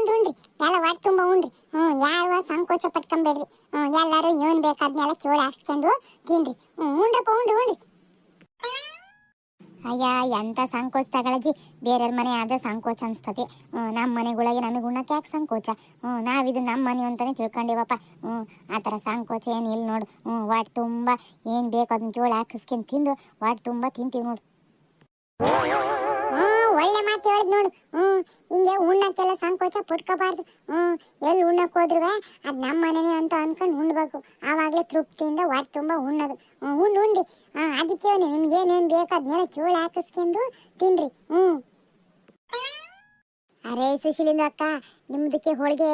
ಉಂಡ್ರಿ ಉಂಡ್ರಿ. ಎಲ್ಲ ಹೊಟ್ಟೆ ತುಂಬ ಉಂಡ್ರಿ. ಹ್ಞೂ ಯಾವ ಸಂಕೋಚ ಪಟ್ಕೊಂಬೇಡ್ರಿ. ಹ್ಞೂ, ಎಲ್ಲರೂ ಏನ್ ಬೇಕಾದ್ನೆಲ್ಲ ಚೋಳಿ ಹಾಕ್ಸ್ಕೊಂಡು ತಿನ್ರಿ. ಹ್ಞೂ, ಉಂಡ್ರಪ್ಪ, ಉಂಡ್ರಿ ಉಂಡ್ರಿ. ಅಯ್ಯ, ಎಂತ ಸಂಕೋಚ ತಗೊಳಜಿ ಬೇರೆಯವ್ರ ಮನೆ ಆದ ಸಂಕೋಚ ಅನ್ಸ್ತತಿ ಹ್ಞೂ ನಮ್ಮ ಮನೆಗಳಿಗೆ ನಮಗೆ ಉಣ್ಣಕ್ಕೆ ಯಾಕೆ ಸಂಕೋಚ? ಹ್ಞೂ, ನಾವಿದು ನಮ್ಮ ಮನೆ ಅಂತಾನೆ ತಿಳ್ಕೊಂಡಿವಪ್ಪ. ಹ್ಞೂ, ಆ ಥರ ಸಂಕೋಚ ಇಲ್ಲ ನೋಡು. ಹ್ಞೂ ವಾಟ್ ತುಂಬ ಏನು ಬೇಕು ಅದನ್ನ ಕೇಳಿ ಹಾಕಿಸ್ಕೊಂಡು ತಿಂದು ವಾಟ್ ತುಂಬ ತಿಂತೀವಿ ನೋಡು. ಒಳ್ಳೆ ಮಾತು ಹೇಳಿದ್ ನೋಡು. ಹ್ಞೂ, ಹಿಂಗೆ ಉಣ್ಣಕ್ಕೆಲ್ಲ ಸಂಕೋಚ ಪುಟ್ಕೋಬಾರ್ದು. ಹ್ಞೂ, ಎಲ್ಲಿ ಉಣ್ಣಕ್ಕೆ ಹೋದ್ರು ಅದು ನಮ್ಮ ಮನೆನೇ ಅಂತ ಅನ್ಕೊಂಡು ಉಣ್ಬೇಕು. ಆವಾಗಲೇ ತೃಪ್ತಿಯಿಂದ ಹೊಟ್ಟೆ ತುಂಬ ಉಣ್ಣದು. ಹ್ಞೂ ಉಂಡು ಉಂಡ್ರಿ. ಅದಕ್ಕೆ ನಿಮ್ಗೆ ಏನೇನು ಬೇಕು ಅದನ್ನೆಲ್ಲ ಚೂಳು ಹಾಕಿಸ್ಕೊಂಡು ತಿನ್ರಿ. ಹ್ಞೂ. ಅರೆ ಸುಶೀಲಿಂದ ಅಕ್ಕ, ನಿಮ್ದಕ್ಕೆ ಹೋಳಿಗೆ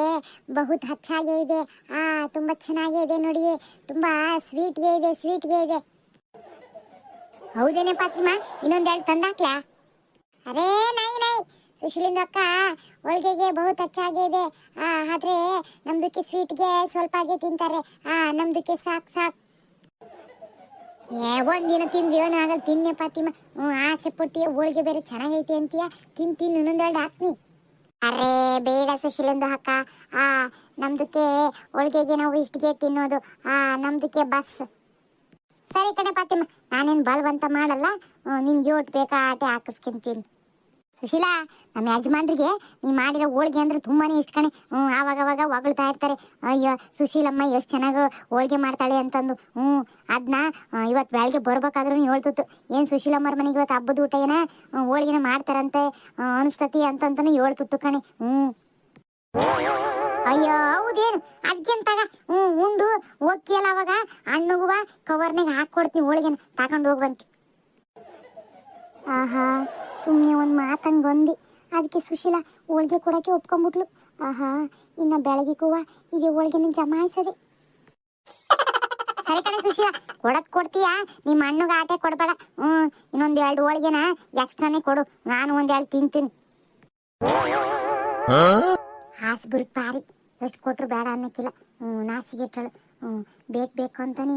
ಬಹುತ್ ಹಚ್ಚಾಗೆ ಇದೆ. ಆ, ತುಂಬ ಚೆನ್ನಾಗೇ ಇದೆ ನೋಡಿ. ತುಂಬ ಸ್ವೀಟ್ಗೆ ಇದೆ ಸ್ವೀಟ್ಗೆ ಇದೆ. ಹೌದೇನೆ ಪಾತಿಮಾ ಇನ್ನೊಂದೆರಡು ತಂದಾಕ್ಲಾ? ಅರೇ, ನಾಯಿ ನಾಯಿ. ಸುಶೀಲಿಂದ ಅಕ್ಕ, ಹೋಳಿಗೆಗೆ ಬಹುತ್ ಹೆಚ್ಚಾಗಿದೆ ಆ, ಆದ್ರೆ ನಮ್ದಕ್ಕೆ ಸ್ವೀಟ್ಗೆ ಆಗಿ ತಿಂತಾರೆ. ಆ, ನಮ್ದಕ್ಕೆ ಸಾಕ್ ಸಾಕ್. ಏ, ಒಂದಿನ ತಿಂದು ಏನಾಗಲ್ಲ ತಿನ್ನೆ ಪಾತಿಮ. ಹ್ಞೂ ಆಸೆ ಪಟ್ಟಿ, ಹೋಳಿಗೆ ಬೇರೆ ಚೆನ್ನಾಗೈತಿ ಅಂತೀಯ? ತಿನ್ ತಿನ್ನು ಇನ್ನೊಂದೆರಡು ಹಾಕ್ನಿ. ಅರೇ, ಬೇಡ ಸುಶೀಲಿಂದ ಅಕ್ಕ. ಆ, ನಮ್ದಕ್ಕೆ ಹೋಳಿಗೆಗೆ ನಾವು ಇಷ್ಟಿಗೆ ತಿನ್ನೋದು. ಆ, ನಮ್ದಕ್ಕೆ ಬಸ್. ಸರಿ ಕಣೆ ಪಾತಿಮ್ಮ ನಾನೇನು ಬಲ್ವಂತ ಮಾಡಲ್ಲ. ನಿನ್ಗೆ ಓಟ್ ಬೇಕಾ, ಆಟೆ ಹಾಕಿಸ್ಕೊಂತೀನಿ. ಸುಶೀಲಾ, ನಮ್ಮ ಯಜಮಾನ್ರಿಗೆ ನೀ ಮಾಡಿರೋ ಹೋಳಿಗೆ ಅಂದ್ರೆ ತುಂಬಾನೇ ಇಷ್ಟ ಕಣೆ. ಹ್ಞೂ ಆವಾಗ ಅವಾಗ ಹೊಗಳ್ತಾ ಇರ್ತಾರೆ. ಅಯ್ಯೋ, ಸುಶೀಲಮ್ಮ ಎಷ್ಟು ಚೆನ್ನಾಗಿ ಹೋಳಿಗೆ ಮಾಡ್ತಾಳೆ ಅಂತಂದು. ಹ್ಞೂ ಅದನ್ನ ಇವತ್ತು ಬೆಳಗ್ಗೆ ಬರ್ಬೇಕಾದ್ರೂ ಹೇಳ್ತಿತ್ತು. ಏನು ಸುಶೀಲಮ್ಮರ ಮನೆಗೆ ಇವತ್ತು ಹಬ್ಬದ ಊಟ ಏನ? ಹೋಳಿಗೆನ ಮಾಡ್ತಾರಂತೆ ಅನಿಸ್ತತಿ ಅಂತಂತಾನೆ ಹೇಳ್ತಿತ್ತು ಕಣೆ. ಹ್ಞೂ ಅಯ್ಯೋ, ಹೌದೇನು? ಅದ್ಕೆಂತಾಗ? ಹ್ಞೂ ಉಂಡು ಹೋಗ್ತಿಯಲ್ಲ ಅವಾಗ. ಹಣ್ಣುಗುವ ಕವರ್ನಾಗ ಹಾಕ್ಕೊಡ್ತೀನಿ ಹೋಳಿಗೆನ. ತಗೊಂಡು ಹೋಗ್ಬಂತಿ ಆಹಾ ಸುಮ್ಮನೆ ಒಂದು ಮಾತಂಗೆ ಬಂದು ಅದಕ್ಕೆ ಸುಶೀಲ ಹೋಳಿಗೆ ಕೊಡೋಕ್ಕೆ ಒಪ್ಕೊಂಬಿಟ್ಲು ಆಹಾ ಇನ್ನ ಬೆಳಗ್ಗೆ ಕೂವ ಇದು ಹೋಳಿಗೆನ ಜಮಾಯಿಸದೆ ಸರಿ ಕಣೆ ಸುಶೀಲ ಕೊಡಕ್ ಕೊಡ್ತೀಯಾ ನಿಮ್ಮ ಅಣ್ಣಗೆ ಆಟೆ ಕೊಡಬೇಡ ಹ್ಞೂ ಇನ್ನೊಂದು ಎರಡು ಹೋಳಿಗೆನ ಎಕ್ಸ್ಟ್ರಾನೇ ಕೊಡು ನಾನು ಒಂದು ಎರಡು ತಿಂತೀನಿ ಹಾಸ್ಬುರ್ಗ್ ಪಾರಿ ಎಷ್ಟು ಕೊಟ್ರು ಬೇಡ ಅನ್ನಕ್ಕಿಲ್ಲ ಹ್ಞೂ ನಾಸಿಗೆಟ್ಟಳು ಹ್ಞೂ ಬೇಕು ಬೇಕು ಅಂತಾನೆ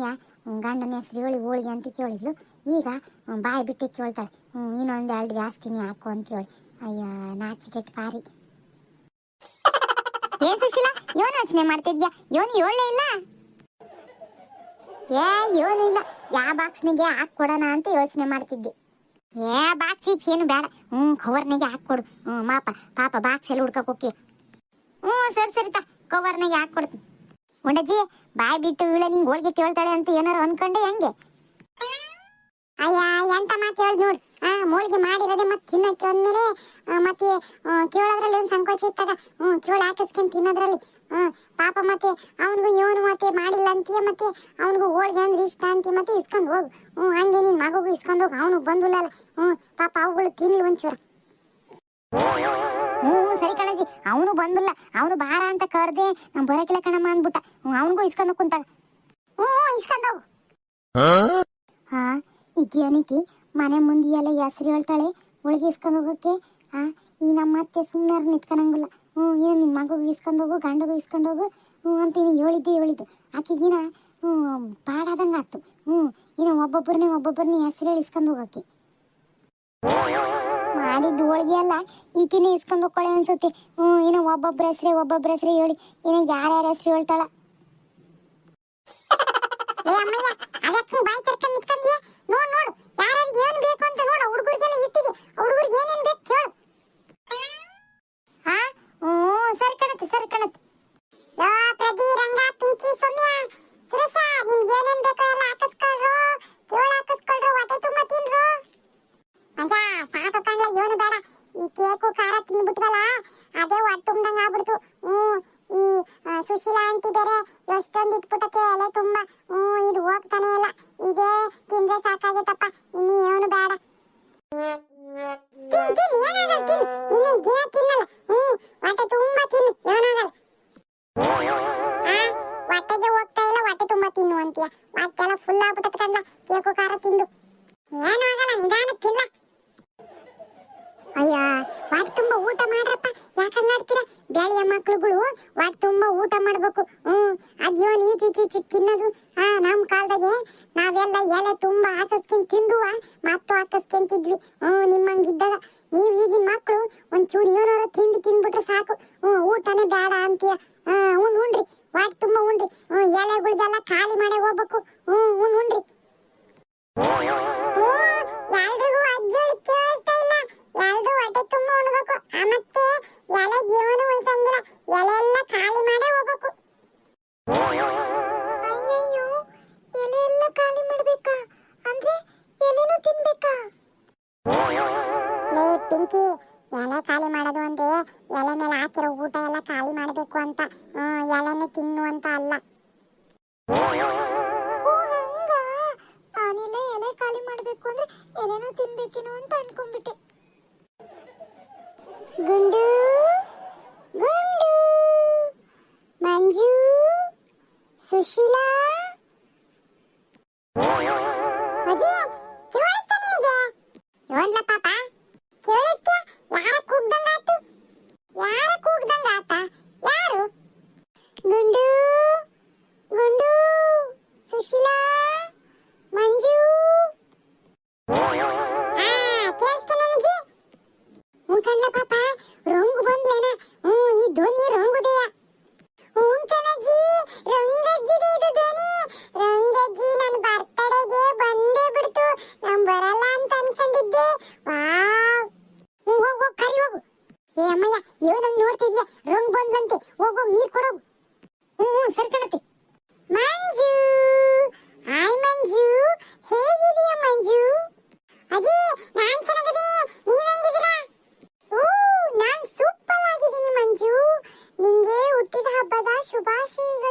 ಗಂಡನ ಹೆಸ್ರು ಹೇಳಿ ಹೋಳಿಗೆ ಅಂತ ಕೇಳಿದ್ಲು ಈಗ ಹ್ಮ್, ಬಾಯಿ ಬಿಟ್ಟು ಕೇಳ್ತಾಳೆ ಹ್ಞೂ ಇನ್ನೊಂದು ಎರಡು ಜಾಸ್ತಿನೇ ಹಾಕು ಅಂತ ಹೇಳಿ ಅಯ್ಯ ನಾಚಿಕೆಟ್ ಪಾರಿ. ಏನ್ ಸುಶೀಲ ಯೋನ್ ಯೋಚನೆ ಮಾಡ್ತಿದ್ಯಾ? ಯೋನ್ ಹೇಳಲೇ ಇಲ್ಲ? ಏ ಯೋನ್ ಇಲ್ಲ. ಯಾವ ಬಾಕ್ಸ್ನಿಗೆ ಹಾಕ್ಕೊಡೋಣ ಅಂತ ಯೋಚನೆ ಮಾಡ್ತಿದ್ದೆ. ಏ ಬಾಕ್ಸ್ ಏನು ಬೇಡ. ಹ್ಞೂ ಕವರ್ನಾಗೆ ಹಾಕ್ಕೊಡು ಹ್ಞೂ ಮಾಪ ಪಾಪ ಬಾಕ್ಸ್ ಎಲ್ಲ ಹುಡ್ಕಕ್ ಹೋಗಿ ಹ್ಞೂ ಸರಿ ಸರಿ ತಾ ಕವರ್ನಾಗೆ ಹಾಕ್ಕೊಡ್ತೀನಿ ಉಂಡಜ್ಜಿ ಬಾಯ್ ಬಿಟ್ಟು ಇವಳೆ ನಿಂಗೆ ಹೋಳಿಗೆ ಕೇಳ್ತಾಳೆ ಅಂತ ಏನಾರು ಅನ್ಕೊಂಡೆ ಹೆಂಗೆ? ಅಯ್ಯ, ಎಂತ ಮಾತು ಹೇಳ್ದು ನೋಡು. ಆ, ಮೋಳಿಗೆ ಮಾಡಿರೋದೆ ಮತ್ತೆ ತಿನ್ನಕ್ಕೆ ಅಂದ್ಮೇಲೆ ಮತ್ತೆ ಕೇಳೋದ್ರಲ್ಲಿ ಒಂದು ಸಂಕೋಚ ಇತ್ತಾಗ ಹ್ಞೂ ಕೇಳು ಹಾಕಿಸ್ಕೊಂಡು ತಿನ್ನೋದ್ರಲ್ಲಿ. ಹ್ಞೂ ಪಾಪ ಮತ್ತೆ ಅವನಿಗೂ ಇವನು ಮತ್ತೆ ಮಾಡಿಲ್ಲ ಅಂತೀಯ ಮತ್ತೆ ಅವನಿಗೂ ಹೋಳಿಗೆ ಅಂದ್ರೆ ಇಷ್ಟ ಅಂತೀಯ ಮತ್ತೆ ಇಸ್ಕೊಂಡು ಹೋಗು. ಹ್ಞೂ ಹಂಗೆ ನಿನ್ನ ಮಗುಗೂ ಇಸ್ಕೊಂಡು ಹೋಗು ಅವನು ಬಂದಿಲ್ಲ ಹ್ಞೂ ಪಾಪ ಅವುಗಳು ತಿನ್ಲಿ ಒಂಚೂರು. ಹ್ಞೂ ಸರಿ ಕಣಜಿ, ಅವನು ಬಂದಿಲ್ಲ. ಅವನು ಬಾರ ಅಂತ ಕರೆದೆ ನಾನು ಬರಕಿಲ್ಲ ಕಣಮ್ಮ ಅಂದ್ಬಿಟ್ಟ. ಅವನಿಗೂ ಇಸ್ಕೊಂಡು ಕುಂತಾಗ ಹ್ಞೂ ಇಸ್ಕೊಂಡು ಹಾ ಅನಿಕಿ ಮನೆ ಮುಂದೆ ಎಲ್ಲ ಹೆಸರು ಹೇಳ್ತಾಳೆ ಒಳಗೆ ಇಸ್ಕೊಂಡು ಹೋಗೋಕೆ. ಆ, ಈ ನಮ್ಮ ಅತ್ತೆ ಸುಮ್ಮನೆ ನಿಂತ್ಕೊಳಂಗಿಲ್ಲ ಹ್ಞೂ ಏನು ನಿಮ್ಮ ಮಗುಗೆ ಇಸ್ಕೊಂಡು ಹೋಗು, ಗಂಡಗೂ ಇಸ್ಕೊಂಡು ಹೋಗು. ಹ್ಞೂ ಅಂತ ನೀನು ಹೇಳಿದ್ದೆ. ಹೇಳಿದ್ದು ಆಕೆಗಿನ ಹ್ಞೂ ಪಾಡಾದಂಗೆ ಆಯ್ತು ಹ್ಞೂ, ಇನ್ನು ಒಬ್ಬೊಬ್ಬರನ್ನೇ ಒಬ್ಬೊಬ್ಬರನ್ನೇ ಹೆಸರು ಹೇಳಿ ಇಸ್ಕೊಂಡು ಹೋಗೋಕೆ. ಮಾಡಿದ್ದು ಹೋಳಿಗೆ ಅಲ್ಲ, ಈಕಿನೇ ಇಸ್ಕೊಂಡು ಹೋಗ್ಕೊಳ್ಳೆ ಅನ್ಸುತ್ತೆ. ಹ್ಞೂ, ಇನ್ನು ಒಬ್ಬೊಬ್ಬರ ಹೆಸ್ರೇ ಒಬ್ಬೊಬ್ಬರ ಹೆಸ್ರೇ ಹೇಳಿ. ಇನ್ನು ಯಾರ್ಯಾರ ಹೆಸ್ರು ಹೇಳ್ತಾಳ? ಏ, ಅಮ್ಮಯ್ಯ ನೋಡ್, ನೋಡು. ಯಾರ್ಯಾರಿಗೆ ಏನು ಬೇಕು ಅಂತ ನೋಡು ಹುಡುಗರಿಗೆಲ್ಲ ಇಟ್ಟಿದೆ ಹುಡುಗರಿಗೆ ಏನೇನ್ ಬೇಕು ಕೇಳು. ಹಾ ಓ ಸರಿ ಕಣತ್ತೆ ಸರಿ ಕಣತ್ತೆ. ಯೋ ಪ್ರದಿ ರಂಗ ಪಿಂಕಿ ಸೌಮ್ಯ, ಸುರೇಶ, ನಿಮ್ಗೆ ಏನೇನ್ ಬೇಕೋ ಎಲ್ಲ ಹಾಕಿಸ್ಕೊಳ್ರು. ತುಂಬಾ ಹಾಕಸ್ಕೊಂಡ್ ತಿಂದುವ? ಮತ್ತು ಹಾಕಸ್ಕೊಂತಿದ್ವಿ ಹ್ಮ್ ನಿಮ್ಮಂಗಿದ್ದಾಗ ನೀವ್ ಈಗಿನ ಮಕ್ಳು ಒಂಚೂರು ಇವರವರ ತಿಂಡಿ ತಿಂದ್ಬಿಟ್ರೆ ಸಾಕು. ಹ್ಮ್ ಊಟನೇ ಬೇಡ ಅಂತೀಯ. ಹ್ಮ್ ಉಣ್ರಿ ವಾಟ್ ತುಂಬಾ ಉಣ್ರಿ ಹ್ಮ್ ಎಲೆಗಳ್ದೆಲ್ಲ ಖಾಲಿ ಮಾಡೇ ಹೋಗ್ಬೇಕು. ಹ್ಮ್ ಉಣ್ ಉಣ್ರಿ ಎಲ್ರಿಗೂ ಅಜ್ಜಿ ಕೇಳಿಸ್ತಾ ಇಲ್ಲ. ಎಲ್ರು ಹೊಟ್ಟೆ ತುಂಬಾ ಉಣ್ಬೇಕು. ಮತ್ತೆ ಎಲೆ ಜೀವನ ಎಲೆನೂ ತಿನ್ಬೇಕೇನೋ ಅಂತ ಅನ್ಕೊಂಡ್ಬಿಟ್ಟೆ. ಗುಂಡು ಮಂಜು ಸುಶೀಲಾ ಅಜ್ಜಿ ಕೇಳಿಸ್ತಾ ನಿನಗೆ ಯೋನ್ಲ ಪಾಪ ಕೇಳಿಸ್ತ್ಯಾ ಯಾರ ಕೂಗ್ದಂಗಾತು ಯಾರ ಕೂಗ್ದಂಗಾತ ಯಾರು ಗುಂಡು ಗುಂಡು ಸುಶೀಲಾ ಮಂಜು ಆ ಕೇಳಿಸ್ತಾನೆ ನಿಜಿ ಹ್ಞೂ ಕಣ್ಲ ಪಾಪ ರಂಗು ಬಂದ್ಲೇನ ಹ್ಞೂ ಈ ಧ್ವನಿ ರಂಗುದೆಯ ಹ್ಞೂ ಕಣಜ್ಜಿ ರಂಗಜ್ಜಿದೆ ಇದು ಧ್ವನಿ ರಂಗಜ್ಜಿ ನನ್ನ ಬರ್ತಡೆಗೆ ಬಂದೇ ಬಿಡ್ತು ನಾನು ಬರಲ್ಲ ಅಂತ ಅನ್ಕೊಂಡಿದ್ದೆ ವಾವ್ ಹ್ಞೂ ಹೋಗು ಹೋಗು ಕರಿ ಹೋಗು ಏ ಅಮ್ಮಯ್ಯ ಇವನಂಗ್ ನೋಡ್ತಿದ್ಯಾ ರಂಗ್ ಬಂದ್ಲಂತೆ ಹೋಗು ನೀರ್ ಕೊಡೋಗು ಹ್ಞೂ ಹ್ಞೂ ಸರ್ಕಣತೆ ಮಂಜು ಹಾಯ್ ಮಂಜು ಹೇಗಿದೀಯ ಮಂಜು ಅದೇ ನಾನ್ ಚೆನ್ನಾಗಿದ್ದೀನಿ ನೀವ್ ಹೆಂಗಿದ್ದೀರಾ ಓ ನಾನ್ ಸೂಪರ್ ಆಗಿದ್ದೀನಿ ಮಂಜು ನಿಂಗೆ ಹುಟ್ಟಿದ ಹಬ್ಬದ ಶುಭಾಶಯಗಳು ಹ್ಯಾಪಿ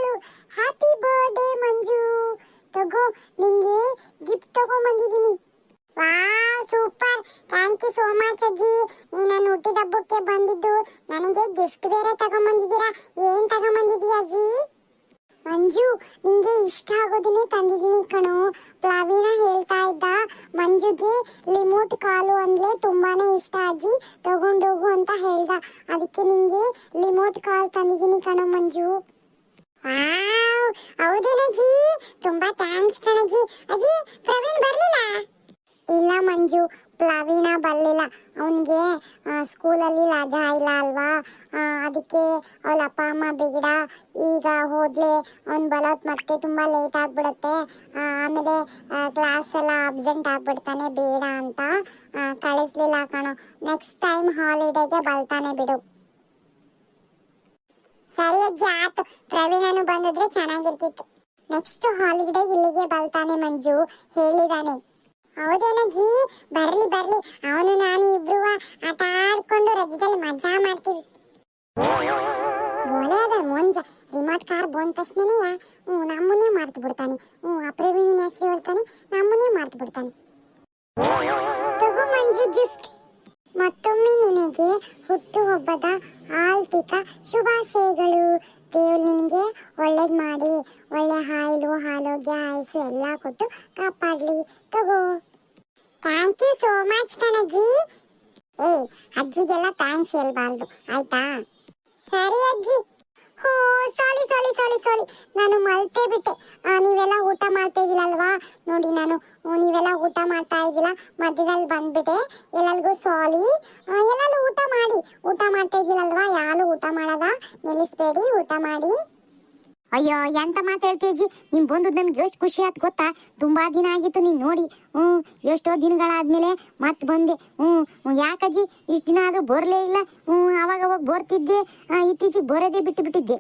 ಮಂಜುಗೆ ರಿಮೋಟ್ ಕಾಲು ಅಂದ್ರೆ ತುಂಬಾನೇ ಇಷ್ಟ ಅಜ್ಜಿ. ತಗೊಂಡೋಗು ಅಂತ ಹೇಳ್ದ. ಅದಕ್ಕೆ ನಿಂಗೆ ರಿಮೋಟ್ ಕಾಲ್ ತಂದಿದ್ದೀನಿ ಕಣೋ ಮಂಜು. ಹೌದೇನಜ್ಜಿ ತುಂಬಾ ಥ್ಯಾಂಕ್ಸ್ ಕಣಜ್ಜಿ ಅಜ್ಜಿ, ಪ್ರವೀಣ್ ಬರ್ಲಿಲ್ಲ? ಇಲ್ಲ ಮಂಜು. ಪ್ಲವೀನ ಬರಲಿಲ್ಲ. ಅವನಿಗೆ ಸ್ಕೂಲಲ್ಲಿ ರಜಾ ಇಲ್ಲ ಅಲ್ವಾ? ಅದಕ್ಕೆ ಅವಳ ಅಪ್ಪ, ಅಮ್ಮ ಬೇಡ. ಈಗ ಹೋದ್ಲೆ ಅವ್ನು ಬರೋದು ಮತ್ತೆ ತುಂಬ ಲೇಟ್ ಆಗಿಬಿಡುತ್ತೆ. ಆಮೇಲೆ ಕ್ಲಾಸ್ ಎಲ್ಲ ಅಬ್ಸೆಂಟ್ ಆಗಿಬಿಡ್ತಾನೆ, ಬೇಡ ಅಂತ ಕಳಿಸ್ಲಿಲ್ಲ ಕಣೋ. ನೆಕ್ಸ್ಟ್ ಟೈಮ್ ಹಾಲಿಡೇಗೆ ಬರ್ತಾನೆ ಬಿಡು. ಸರಿ ಅಜ್ಜಿ ಆತು ಪ್ರವೀಣನು ಬಂದಿದ್ರೆ ಚೆನ್ನಾಗಿರ್ತಿತ್ತು. ನೆಕ್ಸ್ಟ್ ಹಾಲಿಡೇ ಇಲ್ಲಿಗೆ ಬರ್ತಾನೆ ಮಂಜು. ಹೇಳಿದಾನೆ. ಹೌದೇನಜ್ಜಿ ಬರ್ಲಿ ಬರ್ಲಿ. ಅವನು, ನಾನು ಇಬ್ರು ಆಟ ಆಡ್ಕೊಂಡು ರಜದಲ್ಲಿ ಮಜಾ ಮಾಡ್ತೀವಿ. ಅದ ಮೊಂಜ. ರಿಮೋಟ್ ಕಾರ್ ಬಂದ ತಕ್ಷಣನೇ ಹ್ಞೂ, ನಮ್ಮನ್ನೇ ಮಾರ್ತು ಬಿಡ್ತಾನೆ. ಹ್ಞೂ ಆ ಪ್ರವೀಣಿನ ಹೆಸರು ಹೇಳ್ತಾನೆ. ನಮ್ಮನ್ನೇ ಮಾರ್ತು ಬಿಡ್ತಾನೆ. ತಗೋ ಮಂಜು ಗಿಫ್ಟ್ ಮತ್ತೊಮ್ಮೆ ನಿನಗೆ ಹುಟ್ಟುಹಬ್ಬದ ಆಲ್ತಿಕ ಶುಭಾಶಯಗಳು. ದೇವ್ರು ನಿನಗೆ ಒಳ್ಳೇದು ಮಾಡಿ. ಒಳ್ಳೆ ಹಾಯ್ಲು ಹಾಲೋಗ್ಯ ಆಯಸ್ಸು ಎಲ್ಲ ಕೊಟ್ಟು ಕಾಪಾಡಲಿ. ತಗೋ. ಥ್ಯಾಂಕ್ ಯು ಸೋ ಮಚ್ ಕಣಜ್ಜಿ ಏ ಅಜ್ಜಿಗೆಲ್ಲ ಥ್ಯಾಂಕ್ಸ್ ಹೇಳ್ಬಾರ್ದು ಆಯ್ತಾ? ಸರಿ ಅಜ್ಜಿ. ಹೋ ಸಾಲಿ ಸಾಲಿ ಸಾಲಿ ಸಾಲಿ ನಾನು ಮಲ್ತೇ ಬಿಟ್ಟೆ. ನೀವೆಲ್ಲ ಊಟ ಮಾಡ್ತಾ ಇದ್ದಿಲ್ಲಲ್ವಾ ನೋಡಿ ನಾನು ನೀವೆಲ್ಲ ಊಟ ಮಾಡ್ತಾ ಇದ್ದಿಲ್ಲ ಮಧ್ಯದಲ್ಲಿ ಬಂದ್ಬಿಟ್ಟೆ. ಎಲ್ಲರಿಗೂ ಆ, ಎಲ್ಲರೂ ಊಟ ಮಾಡಿ. ಊಟ ಮಾಡ್ತಾ ಇದ್ದಿಲ್ಲಲ್ವಾ ಯಾರು ಊಟ ಮಾಡೋದ? ನಿಲ್ಲಿಸ್ಬೇಡಿ ಊಟ ಮಾಡಿ. ಅಯ್ಯೋ, ಎಂತ ಮಾತು ಹೇಳ್ತೀಜಿ ನಿಮ್ ಬಂದು ನಮ್ಗೆ ಎಷ್ಟು ಖುಷಿ ಆಯ್ತು ಗೊತ್ತಾ? ತುಂಬಾ ದಿನ ಆಗಿತ್ತು ನೀನ್ ನೋಡಿ. ಹ್ಮ್ ಎಷ್ಟೋ ದಿನಗಳಾದ್ಮೇಲೆ ಮತ್ ಬಂದೆ. ಹ್ಮ್ ಯಾಕಜಿ ಯಾಕಜ್ಜಿ ಇಷ್ಟ ದಿನ ಆದ್ರೂ ಬರ್ಲೇ ಇಲ್ಲ. ಹ್ಮ್ ಅವಾಗ ಅವಾಗ ಬರ್ತಿದ್ದೆ ಇತ್ತೀಚೆಗೆ ಬರೋದೇ ಬಿಟ್ಟು ಬಿಟ್ಟಿದ್ದೆ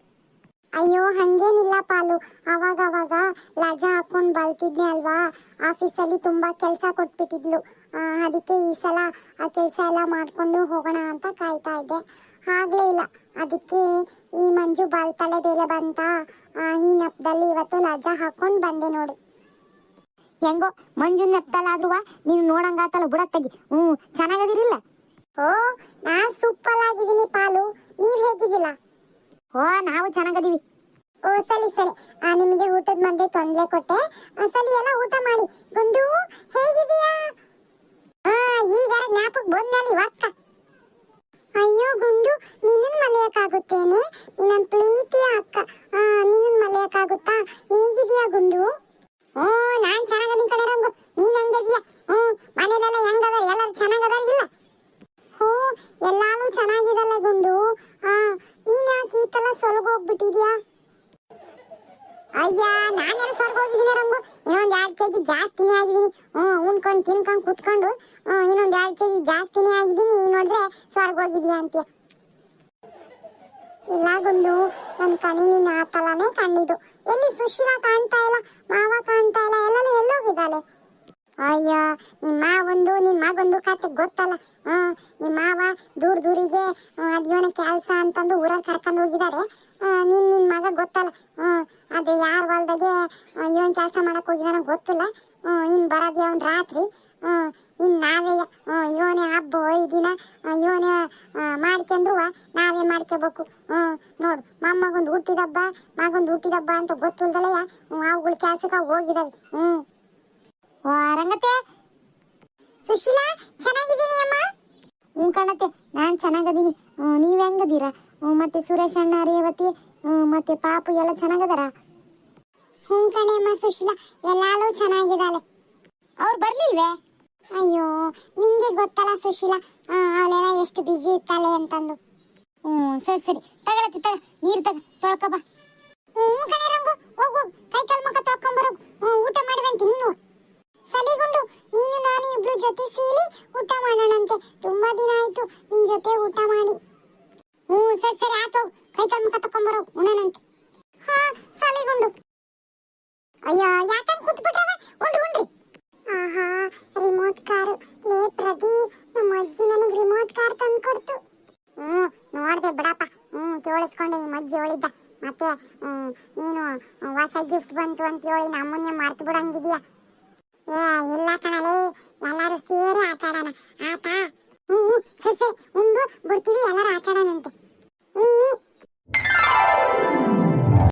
ಅಯ್ಯೋ, ಹಂಗೇನಿಲ್ಲ ಪಾಲು. ಅವಾಗ ಅವಾಗ ಲಜಾ ಹಾಕೊಂಡ್ ಬರ್ತಿದ್ನೆ ಅಲ್ವಾ? ಆಫೀಸಲ್ಲಿ ತುಂಬಾ ಕೆಲಸ ಕೊಟ್ಬಿಟ್ಟಿದ್ಲು. ಅದಕ್ಕೆ ಈ ಸಲ ಆ ಕೆಲಸ ಎಲ್ಲ ಮಾಡ್ಕೊಂಡು ಹೋಗೋಣ ಅಂತ ಕಾಯ್ತಾ ಇದ್ದೆ. ಆಗ್ಲೇ ಇಲ್ಲ. ಅದಕ್ಕೆ ಈ ಮಂಜು ಬಾಲ್ ತಲೆ ಬೇಲೆ ಬಂತ? ಆ, ಈ ನೆಪದಲ್ಲಿ ಇವತ್ತು ಲಜ್ಜ ಹಾಕೊಂಡ್ ಬಂದೆ ನೋಡು. ಹೆಂಗೋ ಮಂಜು ನೆಪದಲ್ಲಾದ್ರೂ ನೀನು ನೋಡಂಗಾತಲ್ಲ ಬುಡತ್ತಗಿ ಹ್ಞೂ ಚೆನ್ನಾಗದಿರಿಲ್ಲ ಓ ನಾನು ಸೂಪರ್ ಆಗಿದ್ದೀನಿ ಪಾಲು. ನೀವ್ ಹೇಗಿದ್ದಿಲ್ಲ ಓ ನಾವು ಚೆನ್ನಾಗದೀವಿ. ಓ ಸರಿ ಸರಿ. ಆ, ನಿಮಗೆ ಊಟದ ಮಧ್ಯೆ ತೊಂದರೆ ಕೊಟ್ಟೆ. ಸರಿ ಎಲ್ಲ ಊಟ ಮಾಡಿ. ಗುಂಡು ಹೇಗಿದೀಯಾ ಈಗ ಜ್ಞಾಪಕ ಬಂದಲ್ಲಿ ಇವತ್ತ ಅಯ್ಯೋ ಗುಂಡು ನಿನ್ನ ಮಲೆಯಕ್ಕಾಗುತ್ತೇನೆ? ನನ್ನ ಪ್ರೀತಿಯ ಅಕ್ಕ ನಿನ್ನ ಮಲೆಯಕ್ಕಾಗುತ್ತಾ? ಹೇಗಿದೆಯಾ ಗುಂಡು? ಓ ನಾನ್ ಚೆನ್ನಾಗದೀನಿ ಕಣೆ ರಂಗು ನೀನ್ ಹೆಂಗಿದೀಯ ಹ್ಞೂ ಮನೇಲೆಲ್ಲ ಹೆಂಗದಾರ ಎಲ್ಲರೂ ಚೆನ್ನಾಗದಾರ ಇಲ್ಲ ಹೋ ಎಲ್ಲಾನು ಚೆನ್ನಾಗಿದಲ್ಲ ಗುಂಡು ಆ ನೀನ್ ಯಾಕೆ ಈ ತರ ಸೊಲಗೋಗ್ಬಿಟ್ಟಿದ್ಯಾ ಅಯ್ಯ ನಾನೆಲ್ಲ ಸ್ವರ್ಗ ಹೋಗಿದ್ದೀನಿ ರಂಗು ಇನ್ನೊಂದ್ ಎರಡು ಕೆಜಿ ಜಾಸ್ತಿನೇ ಆಗಿದ್ದೀನಿ ಹ್ಞೂ ಉಣ್ಕೊಂಡು ತಿನ್ಕೊಂಡು ಇನ್ನೊಂದು ಎರಡು ಕೆ ಜಿ ಜಾಸ್ತಿನೇ ಆಗಿದ್ದೀನಿ ನೋಡಿದ್ರೆ ಸ್ವರ್ಗ ಹೋಗಿದ್ಯಾ ಅಂತ. ಇಲ್ಲ ಗುಂಡು ನನ್ನ ಕಣ್ಣಿನ ನಿನ್ನ ಆ ತಲಾನೇ ಕಂಡಿದ್ದು ಎಲ್ಲಿ ಸುಶೀಲ ಕಾಣ್ತಾ ಇಲ್ಲ, ಮಾವ ಕಾಣ್ತಾ ಇಲ್ಲ ಎಲ್ಲರೂ ಎಲ್ಲೋಗಿದ್ದಾಳೆ? ಅಯ್ಯೋ ನಿಮ್ಮ ಮಾವಂದು ನಿಮ್ಮ ಮಗೊಂದು ಕತೆ ಗೊತ್ತಲ್ಲ. ಹ್ಮ್ ನಿಮ್ಮ ಮಾವ ದೂರ ದೂರಿಗೆ ಅದೇನೋ ಕೆಲಸ ಅಂತಂದು ಊರಲ್ಲಿ ಕರ್ಕೊಂಡು ಹೋಗಿದ್ದಾರೆ. ನಿನ್ನ ನಿನ್ನ ಮಗ ಗೊತ್ತಲ್ಲ. ಹ್ಮ್, ಅದು ಯಾರ ಹೊಲ್ದಾಗೆ ಇವನ್ ಕೆಲಸ ಮಾಡಕ್ ಹೋಗಿದಾನ ಗೊತ್ತಿಲ್ಲ. ಹ್ಮ್, ಇನ್ ಬರೋದು ಅವ್ನ್ ರಾತ್ರಿ. ಹ್ಮ್ ಇನ್ ನಾವೇ ಇವನೇ ಹಬ್ಬ ದಿನ ಯೋನೆ ಮಾಡ್ಕೊಂಡ್ರು ನಾವೇ ಮಾಡ್ಕೋಬೇಕು. ಹ್ಞೂ ನೋಡು, ಮೊಮ್ಮಗೊಂದು ಹುಟ್ಟಿದಬ್ಬ, ಮಗೊಂದು ಹುಟ್ಟಿದಬ್ಬ ಅಂತ ಗೊತ್ತಿಲ್ದಲಯ್ಯ ಅವುಗಳ ಕೆಲಸಕ್ಕೆ ಹೋಗಿದಾವೆ. ಹ್ಞೂ. ರಂಗತೆ ಸುಶೀಲಾ, ಚೆನ್ನಾಗಿದ್ದೀನಿ ಅಮ್ಮ? ಹ್ಞೂ ಕಣತೆ ನಾನು ಚೆನ್ನಾಗದೀನಿ. ನೀವು ಹೆಂಗದೀರಾ? ಮತ್ತೆ ಸುರೇಶ್ ಅಣ್ಣ ರೇವತಿ ಮತ್ತೆ ಪಾಪು ಎಲ್ಲ ಚೆನ್ನಾಗದಾರ? ಹ್ಞೂ ಕಣೆ ಅಮ್ಮ ಸುಶೀಲಾ, ಎಲ್ಲಾಲು ಚೆನ್ನಾಗಿದ್ದಾಳೆ. ಅವ್ರು ಬರ್ಲಿಲ್ವೇ? ಅಯ್ಯೋ, ನಿಂಗೆ ಗೊತ್ತಲ್ಲ ಸುಶೀಲಾ. ಅವಳೆಲ್ಲ ಎಷ್ಟು ಬಿಜಿ ಇರ್ತಾಳೆ ಅಂತಂದು. ಹ್ಞೂ, ಸರಿ ಸರಿ. ತಗೊಳತಿ ತಗ. ನೀರು ತಗ. ತೊಳ್ಕೊಬ ಹ್ಞೂ, ಕಣೆ ರಂಗು, ಹೋಗು. ಕೈ ಕಾಲು ಮುಖ ತೊಳ್ಕೊಂಬರು ಊಟ ಮಾಡುವಂತೆ ನೀನು. ಸಲಿಗುಂಡು, ನೀನು ನಾನು ಇಬ್ರು ಜೊತೆ ಸೇರಿ ಊಟ ಮಾಡೋಣಂತೆ. ತುಂಬಾ ದಿನ ಆಯ್ತು, ನಿನ್ ಜೊತೆ ಊಟ ಮಾಡಿ. ಹ್ಞೂ, ಸರಿ ಸರಿ, ಆತು ಕೈ ಕಾಲು ಮುಖ ತಕೊಂಬರೋ ಉಣನಂತೆ ಹಾ, ಸಲಿಗುಂಡು. ಅಯ್ಯೋ ಯಾಕಂತ ಕೂತ್ಬಿಟ್ರವ? ಉಂಡ್ರಿ ಉಂಡ್ರಿ. ಆಹಾ ರಿಮೋಟ್ ಕಾರ್ ಲೇ ಪ್ರದಿ ನಮ್ಮ ಅಜ್ಜಿ ನನಗೆ ರಿಮೋಟ್ ಕಾರ್ ತಂದು ಕೊಡ್ತು ಹ್ಞೂ ನೋಡ್ದೆ ಬಿಡಪ್ಪ. ಹ್ಞೂ ಕೇಳಿಸ್ಕೊಂಡೆ ನಿಮ್ಮ ಅಜ್ಜಿ ಹೇಳಿದ್ದ. ಮತ್ತೆ ನೀನು ಹೊಸ ಗಿಫ್ಟ್ ಬಂತು ಅಂತ ಹೇಳಿ ನಮ್ಮನ್ನೇ ಮರ್ತು ಬಿಡಂಗಿದೀಯ? ಏ, ಇಲ್ಲ ಕಣಲೇ, ಎಲ್ಲರೂ ಸೇರಿ ಆಟ ಆಡೋಣ ಆಟ ಹ್ಞೂ ಹ್ಞೂ ಸರಿ ಸರಿ ಬರ್ತೀವಿ, ಎಲ್ಲರೂ ಆಟ ಆಡೋಣಂತೆ